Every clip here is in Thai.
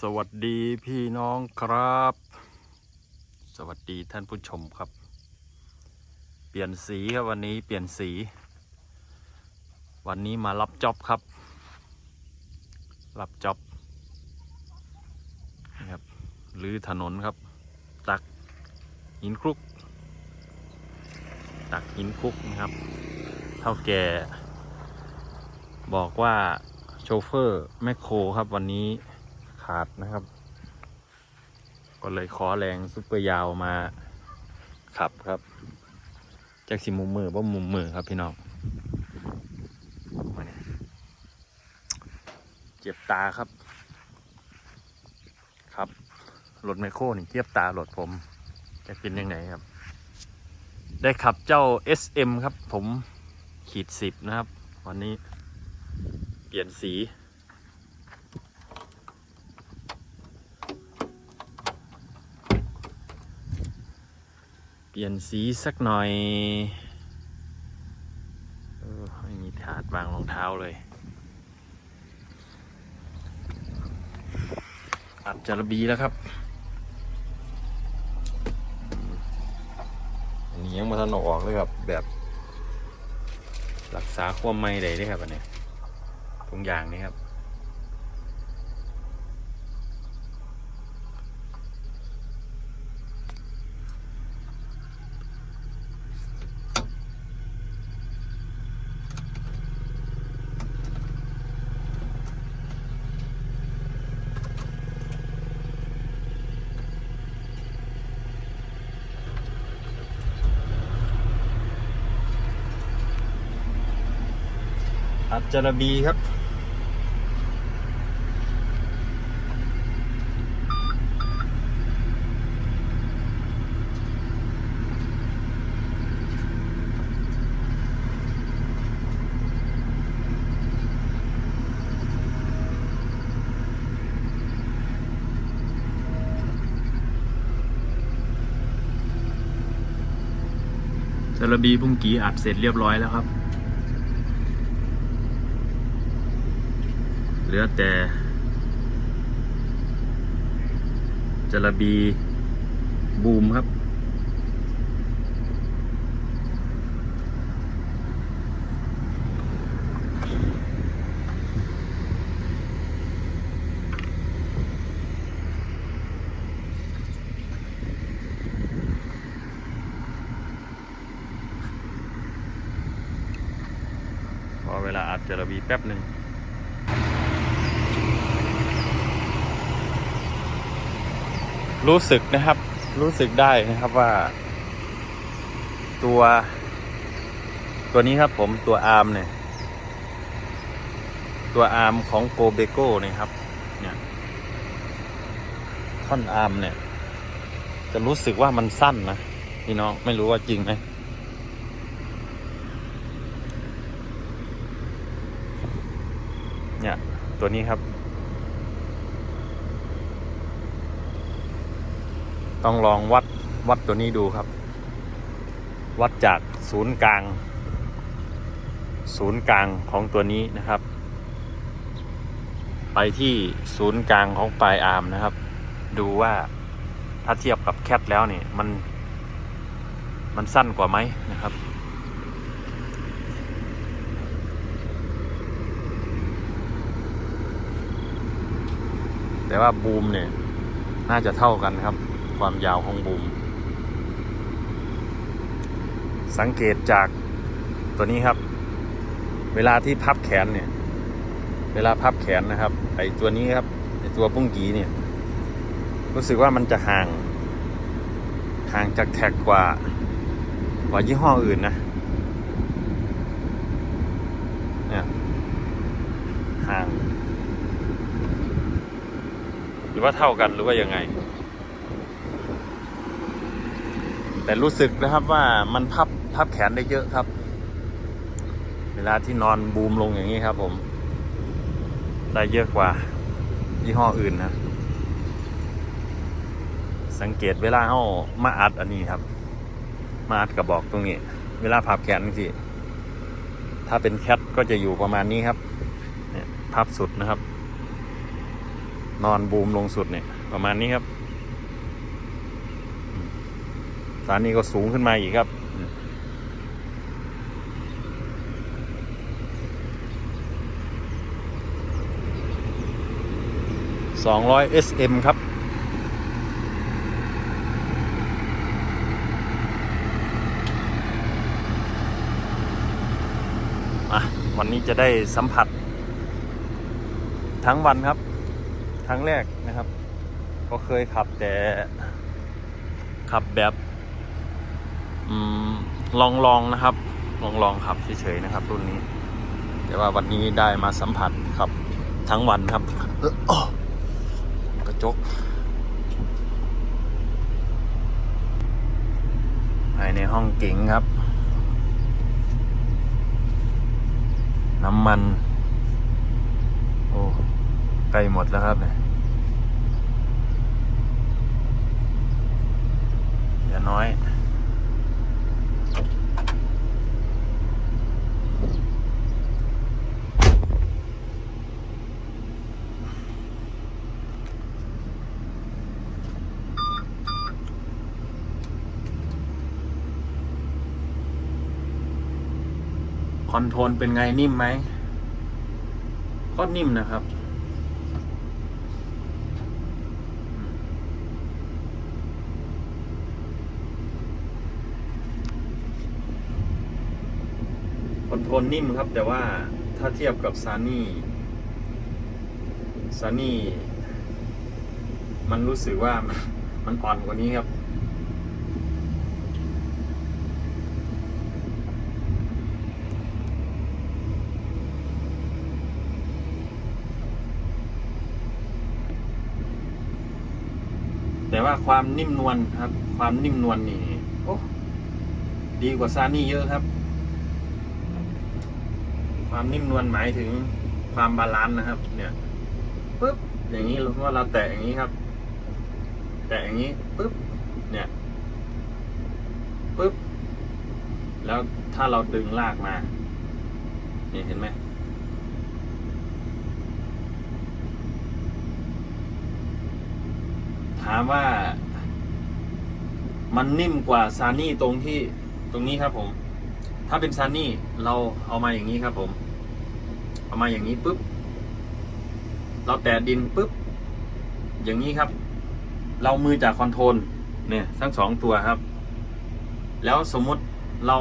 สวัสดีพี่น้องครับ สวัสดีท่านผู้ชมครับ เปลี่ยนสีครับวันนี้เปลี่ยนสี วันนี้มารับจ็อบครับ รับจ็อบนี่ครับหรือถนนครับ ตักหินคลุก ตักหินคลุกนะครับ เท่าแก่ บอกว่าโชเฟอร์แมคโครครับวันนี้ ขาดนะครับ ก็เลยขอแรงซุปเปอร์ยาวมาขับครับจากสิมุมมือบ่ามุมมือครับพี่น้องมาเนี่ยเจ็บตาครับ ครับรถไมโครนี่เทียบตารถผม จะเป็นยังไงครับ ได้ขับเจ้า SM ครับ ผมขีดสิบนะครับ วันนี้เปลี่ยนสี เปลี่ยนสีสักหน่อยออไม่มีถาดวางรองเท้าเลยอัดจารบีแล้วครับอันนี้ยังมาทันอออกเลยครับ แบบรักษาความไม่ได้ด้วยครับอันนี้ทุกอย่างนี้ครับ อัจจารบีครับจารบีพุ่งกีอัดเสร็จเรียบร้อยแล้วครับ เห ลือแต่จระบีบูมครับพอเวลาอัดจระบีแป๊บหนึ่ง รู้สึกนะครับ รู้สึกได้นะครับว่า ตัว ตัวนี้ครับผมตัวอาร์มเนี่ย ตัวอาร์มของโกเบโก้เนี่ยครับ เนี่ย ท่อนอาร์มเนี่ย จะรู้สึกว่ามันสั้นนะพี่น้องไม่รู้ว่าจริงไหมเนี่ย ตัวนี้ครับ ต้องลองวัดวัดตัวนี้ดูครับ วัดจากศูนย์กลาง ศูนย์กลางของตัวนี้นะครับ ไปที่ศูนย์กลางของปลายอาร์มนะครับ ดูว่าถ้าเทียบกับแคทแล้วเนี่ยมัน มันสั้นกว่าไหมนะครับแต่ว่าบูมเนี่ย น่าจะเท่ากันครับ ความยาวของบูม สังเกตจากตัวนี้ครับ เวลาที่พับแขนเนี่ย เวลาพับแขนนะครับ ไอตัวนี้ครับ ไอตัวปุ้งกีเนี่ย รู้สึกว่ามันจะห่าง ห่างจากแท็กกว่า กว่ายี่ห้ออื่นนะเนี่ยห่าง หรือว่าเท่ากันหรือว่ายังไง แต่รู้สึกนะครับว่ามันพับพับแขนได้เยอะครับ เวลาที่นอนบูมลงอย่างนี้ครับผม ได้เยอะกว่ายี่ห้ออื่นนะ สังเกตเวลาเอามาอัดอันนี้ครับ มาอัดกระบอกตรงนี้ เวลาพับแขนสิถ้าเป็นแคทก็จะอยู่ประมาณนี้ครับ เนี่ยพับสุดนะครับ นอนบูมลงสุดเนี่ย ประมาณนี้ครับ สถานีก็สูงขึ้นมาอีกครับ200 SM ครับวันนี้จะได้สัมผัส ทั้งวันครับ ครั้งแรกนะครับ ก็เคยขับแต่ขับแบบ ลองลองๆนะครับ ลองลองๆขับเฉยๆนะครับ รุ่นนี้ แต่ว่าวันนี้ได้มาสัมผัสขับ ทั้งวันครับเออกระจกภายในห้องเก๋งครับ น้ำมัน โอ้ใกล้หมดแล้วครับเนี่ยเดี๋ยวน้อย คอนโทรลเป็นไงนิ่มไหมก็นิ่มนะครับ คอนโทรลนิ่มครับ แต่ว่าถ้าเทียบกับซานี่ซานี่มันรู้สึกว่ามันมันอ่อนกว่านี้ครับ แต่ว่าความนิ่มนวลครับ ความนิ่มนวลนี่โอ้ดีกว่าซานี่เยอะครับ ความนิ่มนวลหมายถึงความบาลานซ์นะครับ เนี่ยปึ๊บอย่างนี้เราว่าเราแตะอย่างนี้ครับ แตะอย่างนี้ปึ๊บเนี่ยปึ๊บแล้วถ้าเราดึงลากมา นี่เห็นไหม ถามว่า มันนิ่มกว่าซานี่ตรงที่ตรงนี้ครับผม ถ้าเป็นซานี่เราเอามาอย่างนี้ครับผม เอามาอย่างนี้ปุ๊บ เราแตะดินปุ๊บ อย่างนี้ครับ เรามือจากคอนโทรลเนี่ยทั้งสองตัวครับ แล้วสมมุติเรา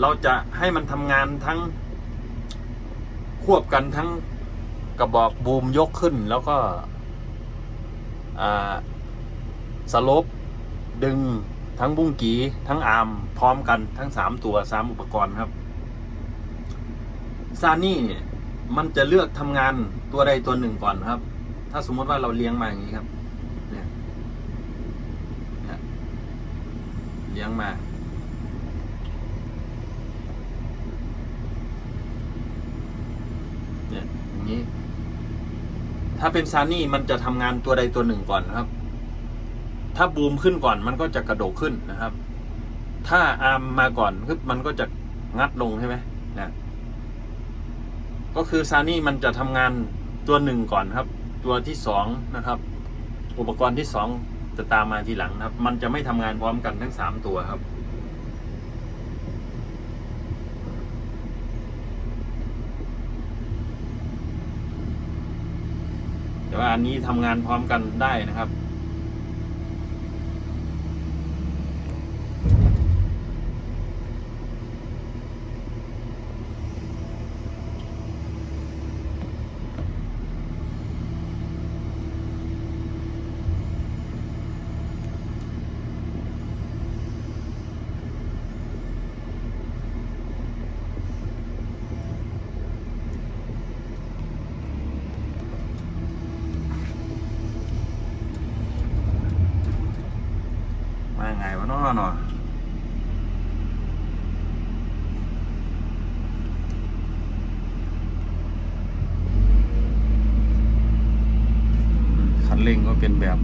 เราจะให้มันทำงานทั้งควบกันทั้งกระบอกบูมยกขึ้นแล้วก็ สลบดึงทั้งบุ้งกีทั้งอาร์มพร้อมกันทั้งสามตัวสามอุปกรณ์ครับซานี่เนี่ยมันจะเลือกทำงานตัวใดตัวหนึ่งก่อนครับ ถ้าสมมติว่าเราเลี้ยงมาอย่างนี้ครับเนี่ยเนี่ยเลี้ยงมา เนี่ยอย่างนี้ ถ้าเป็นซานี่มันจะทำงานตัวใดตัวหนึ่งก่อนนะครับ ถ้าบูมขึ้นก่อนมันก็จะกระโดดขึ้นนะครับ ถ้าอาร์มมาก่อนคือมันก็จะงัดลงใช่ไหมนะก็คือซานี่มันจะทำงานตัวหนึ่งก่อนครับ ตัวที่สองนะครับ อุปกรณ์ที่สองจะตามมาทีหลังครับ มันจะไม่ทำงานพร้อมกันทั้งสามตัวครับ แต่ว่าอันนี้ทำงานพร้อมกันได้นะครับ มาไงวะเนาะเนาะอืมคันเร่งก็เป็นแบบ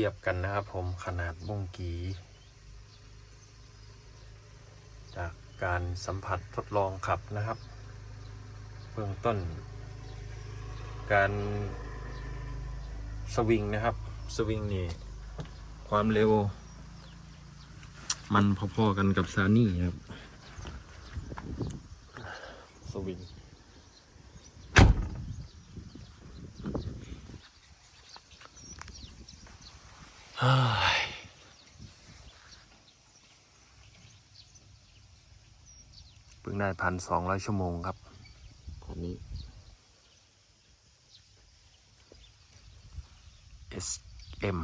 ทียบกันนะครับผมขนาดบุ้งกี จากการสัมผัสทดลองขับนะครับ เบื้องต้น การสวิงนะครับ สวิงนี่ความเร็ว มันพอๆกันกับซานี่ครับ สวิง เฮ้ยเพิ่งได้พันสองร้อยชั่วโมงครับอันนี้ SM